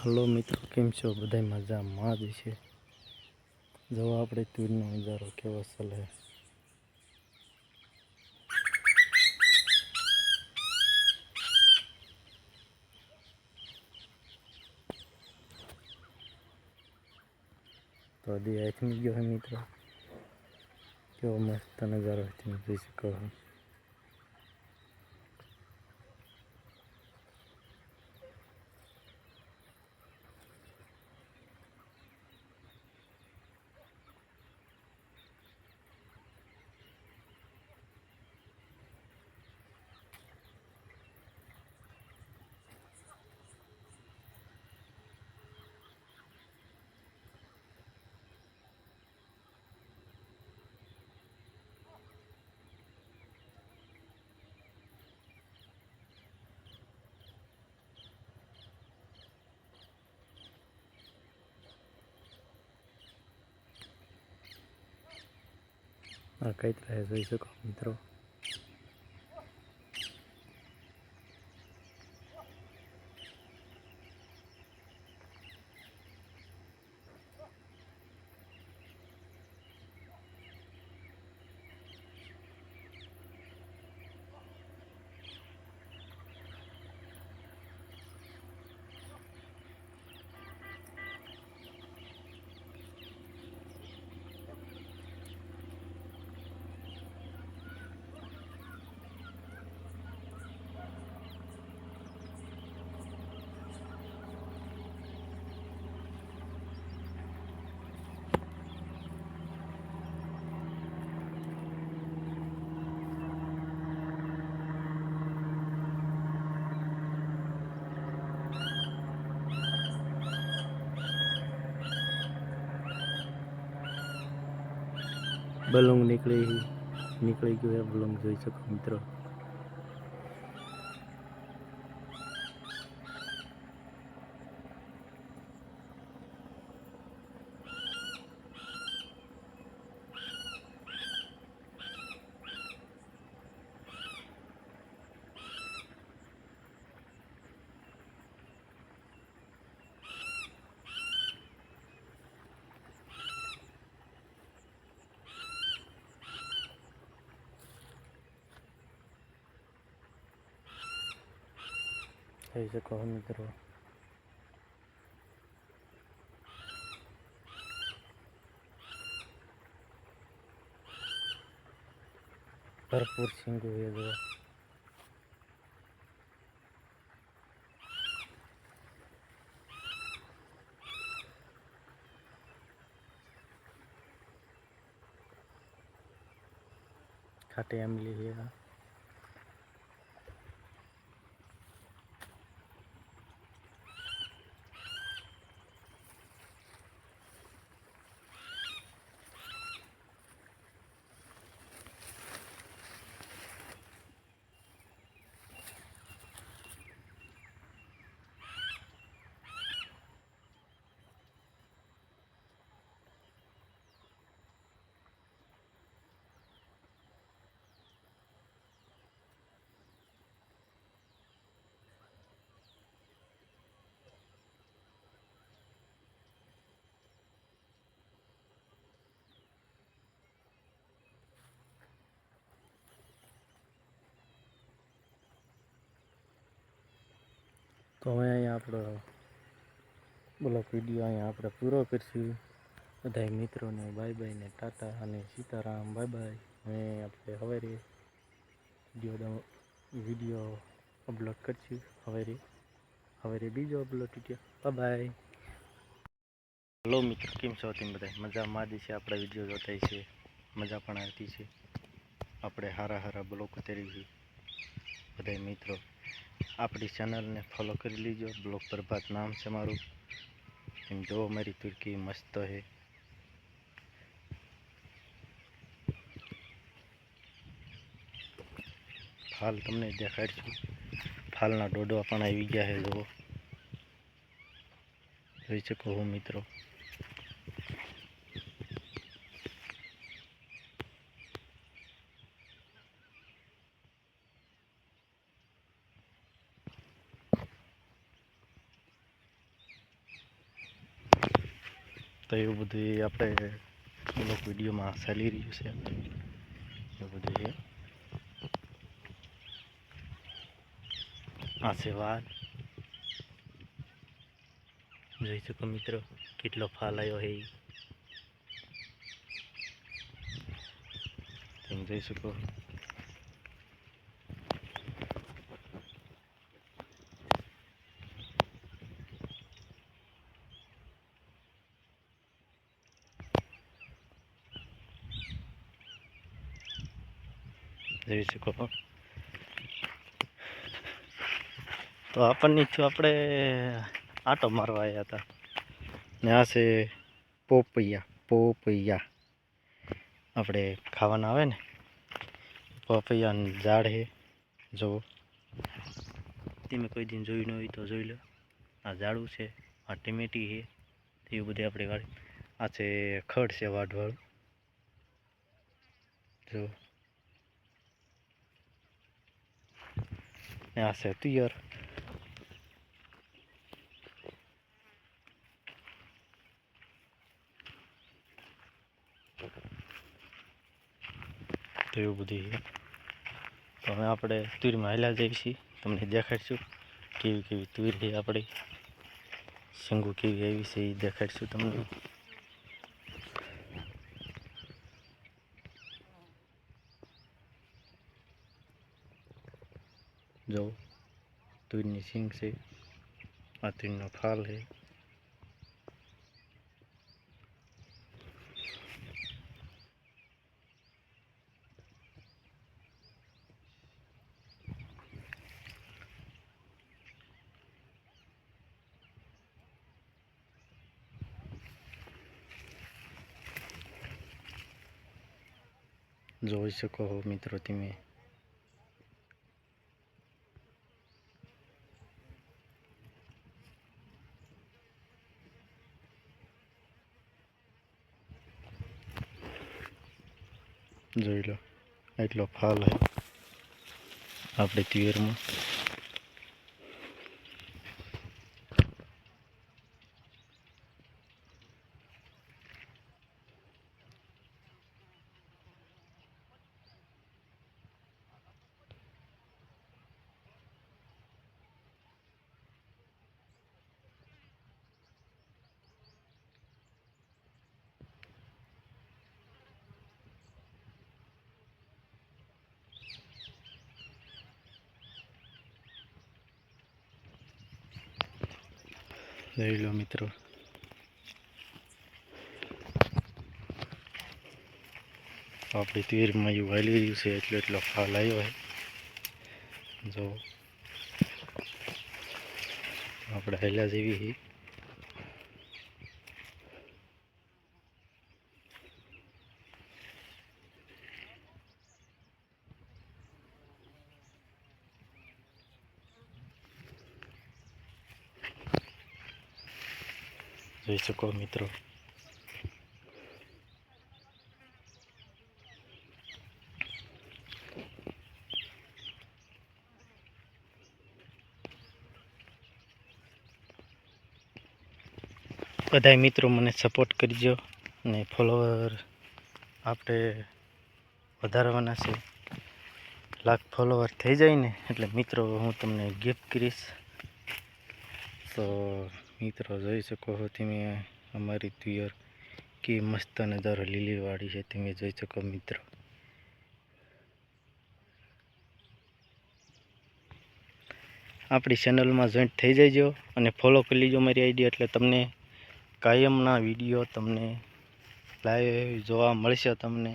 Hello મિત્રો કેમ છો બધા મજામાં જ છે જો આપણે તુરનો નજારો કેવો ચલે તો દી આથમી ગયો હે મિત્રો કેવો મસ્ત નજારો તમે જોઈ શકો છો આ કઈ રહે જોઈ શકો મિત્રો બલૂંગ નીકળી નીકળી ગયું એ બલૂંગ જોઈ શકો મિત્રો. చూసుకో నిద్ర भरपूर सिंग हुए दो। खाटे अमली लीजिएगा તો હવે અહીંયા આપણો બ્લોક વીડિયો અહીંયા આપણે પૂરો કરીશું. બધા મિત્રોને બાય બાય ને ટાટા અને સીતારામ બાય બાય. હવે આપણે હવે વીડિયો વીડિયો અપલોડ કરીશું. હવે હવે બીજો અપલોડ વીડિયો બાય હલો મિત્રો, કેમ છો? તેમ બધા મજામાં જ છે? આપણા વીડિયો જોતા છે મજા પણ આવતી છે આપણે હારા હારા બ્લોક ઉતારી છે બધા મિત્રો. આપણી ચેનલને ફોલો કરી લીજો. બ્લોગ પ્રભાત નામ છે મારું. એમ જો મારી તુર્કી મસ્ત હે. ફાલ તમને દેખાડશું. ફાલના ડોડવા પણ આવી ગયા છે જુઓ. જોઈ શકો હું મિત્રો. તો એવું બધું એ આપણે બ્લોક વિડીયોમાં ચાલી રહ્યું છે એવું બધું છે આ છે વાલ જોઈ શકો મિત્રો કેટલો ફાલ આવ્યો છે ઈ. તમે જોઈ શકો શકો તો આપણને છું આપણે આટો મારવા આવ્યા હતા. ને આ છે પોપૈયા પોપૈયા. આપણે ખાવાના આવે ને? પોપૈયાનું ઝાડ છે. જુઓ. તમે કોઈ દિન જોયું ન હોય તો જોઈ લો. આ ઝાડું છે, આ ટીમેટી છે. એવું બધું આપણે વાળી. આ છે ખડ છે વાઢવાળું. જો ને આ છે તુયર તો એવું બધું તો હવે આપણે તુરમાં હાલ્યા જઈએ છીએ. તમને દેખાડશું કેવી કેવી તુર છે આપણી. શંગુ કેવી આવી છે એ દેખાડશું તમને. જો તુરની સિંગ છે આ તુરનો ફાલ છે જોઈ શકો છો મિત્રો તમે જોઈ લો એટલો ફાલ હે આપણે તુવેરમાં જોઈ લો મિત્રો આપણી તીરમાં એવું હાલી રહ્યું છે એટલો એટલો ફાલ આવ્યો છે જો આપણે હેલા જેવી જોઈ શકો મિત્રો બધાય મિત્રો મને સપોર્ટ કરજો અને ફોલોવર આપણે વધારવાના છે. લાખ ફોલોવર થઈ જાય ને, એટલે મિત્રો હું તમને ગિફ્ટ કરીશ. તો મિત્રો, જોઈ શકો છો તમે અમારી તુયર કે મસ્ત નજારો લીલીવાળી છે. તમે જોઈ શકો મિત્રો. આપણી ચેનલમાં જોઈન્ટ થઈ જજો અને ફોલો કરી લેજો મારી આઈડી એટલે તમને કાયમના વીડિયો તમને લાઈવ જોવા મળશે તમને.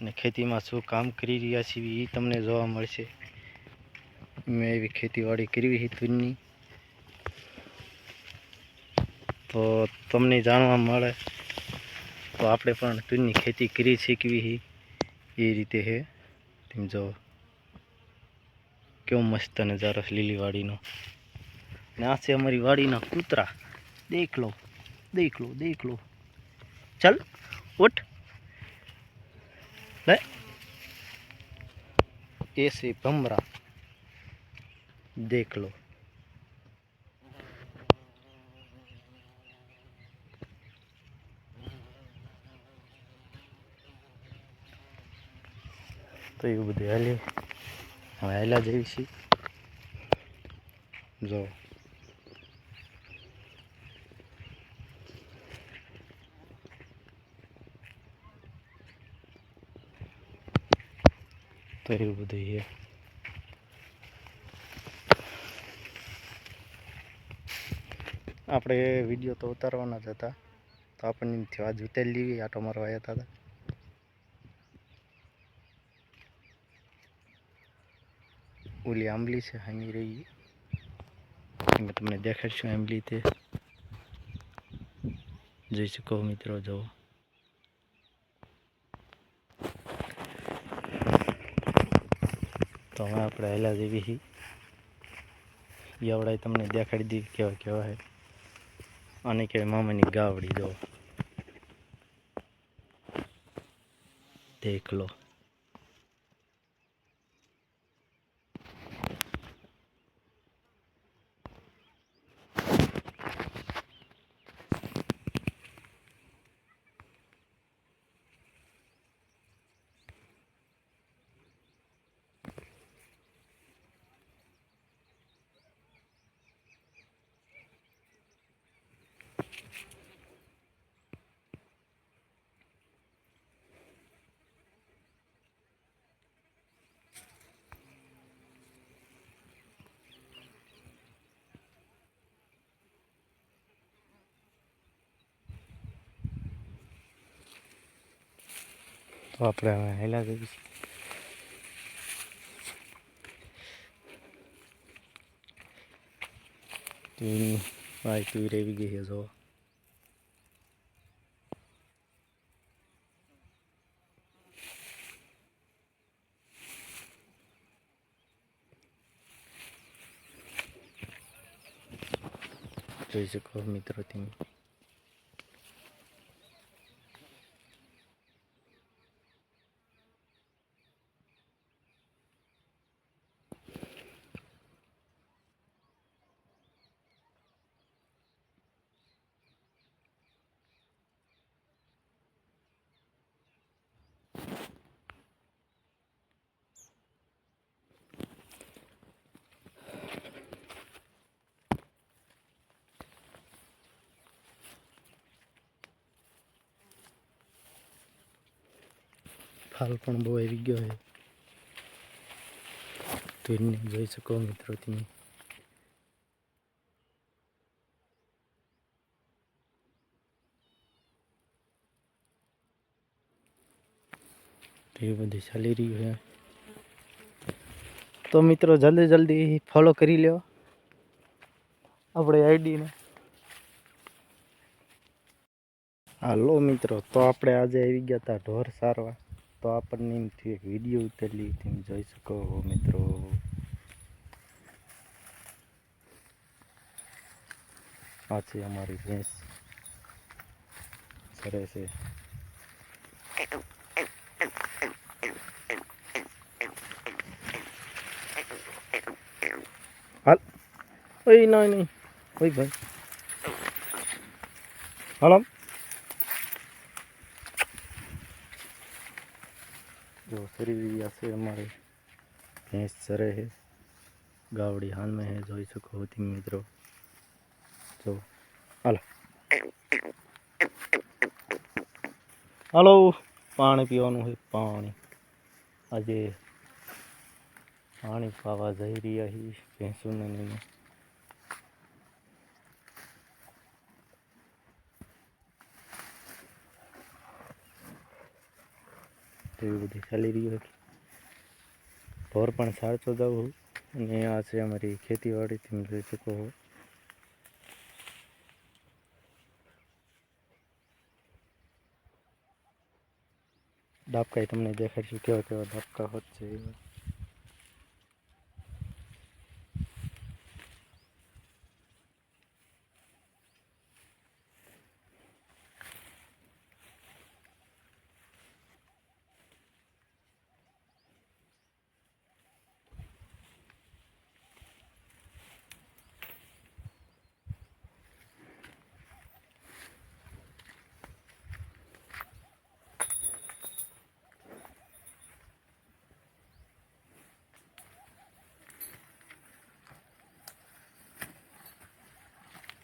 અને ખેતીમાં શું કામ કરી રહ્યા છીએ એ તમને જોવા મળશે. મેં એવી ખેતીવાડી કરવી હતી તુરની. તો તમને જાણવા મળે તો આપણે પણ તુનની ખેતી કરી શીખવી એ રીતે છે તેમ જો કેવો મસ્ત નજારો છે લીલી વાડીનો ને આ છે અમારી વાડીના કૂતરા. દેખ લો દેખ લો દેખ લો. ચાલ, ઉઠ. લે. એ છે ભમરા. દેખ લો. તો એવું બધું હાલે. હવે હાલા જેવી છીએ. જો. તો એવું બધું છે. આપણે વીડિયો તો ઉતારવાના જ હતા. તો આપણને એમ આજ ઉતારી લેવી, આટો મારવા આવ્યા હતા ઓલી આંબલી છે હામી રહી એમાં તમને દેખાડશું આંબલી તે જોઈ શકો મિત્રો જુઓ તો હવે આપણે હેલા જેવી હી યાવડાય તમને દેખાડી દીધી કેવા કેવા હે આને કહેવાય મામાની ગાવડી જો દેખ લો આપણે હવે, હેલા જેવી તું ભાઈ તું રેવી ગઈ છે જો જોઈ શકો મિત્રો તમે. ફાલ પણ બહુ આવી ગયો છે તો એને જોઈ શકો મિત્રો તમે તો એ બધું ચાલી રહ્યું છે તો મિત્રો જલ્દી જલ્દી ફોલો કરી લ્યો આપણે આઈડીને હાલો મિત્રો તો આપણે આજે આવી ગયા હતા ઢોર સારવા તો આપણને એમ થયું એક વિડીયો ઉતરેલી તમે જોઈ શકો મિત્રો આ છે અમારી ભેંસ સરે છે હાલ ઓય નહીં નહીં ઓય ભાઈ હાલ ભેંસ ચરે છે ગાવડી હાલમાં હે જોઈ શકો તમે મિત્રો જો હાલો હાલો પાણી પીવાનું છે પાણી આજે પાણી પાવા જઈ રહ્યા છીએ ભેંસોને લઈને તો એવું બધું ચાલી રહ્યું છે ઢોર પણ સાચો જવું અને આ છે અમારી ખેતીવાડી તમે જોઈ શકો છો ડાબકાઈ તમને દેખાડશું કેવા કેવા ડાબકા હોત છે એવા.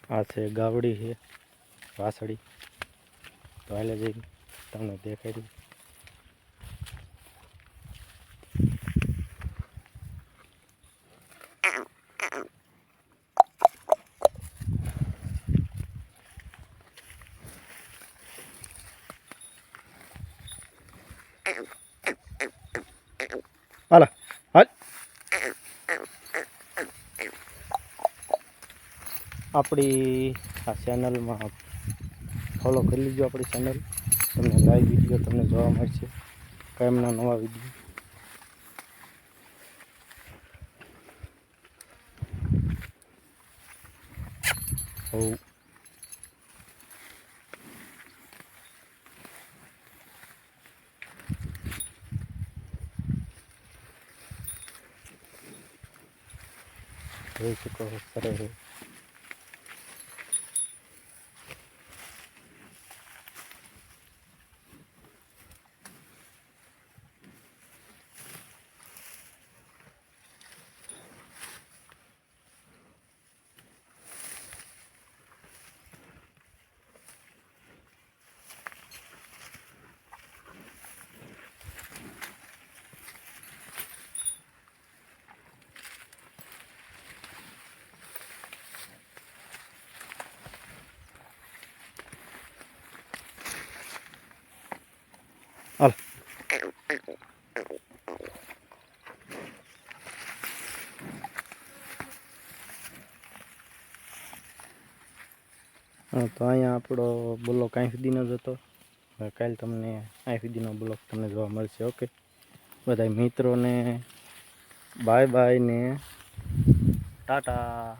આ છે ગાવડી છે વાસળી તો હાલે જઈને તમને દેખાડી હાલો આપણી આ ચેનલમાં ફોલો કરી લીજો આપણી ચેનલ તમને લાઈવ વીડિયો તમને જોવા મળશે. કાયમના નવા વીડિયો હવ. જોઈ શકો સરસ છે હાલ હા તો અહીંયા આપણો બ્લોક અહીં જ હતો. કાલ તમને અહીં સુધીનો બ્લોક તમને જોવા મળશે, ઓકે? બધા મિત્રોને બાય બાય ને ટાટા.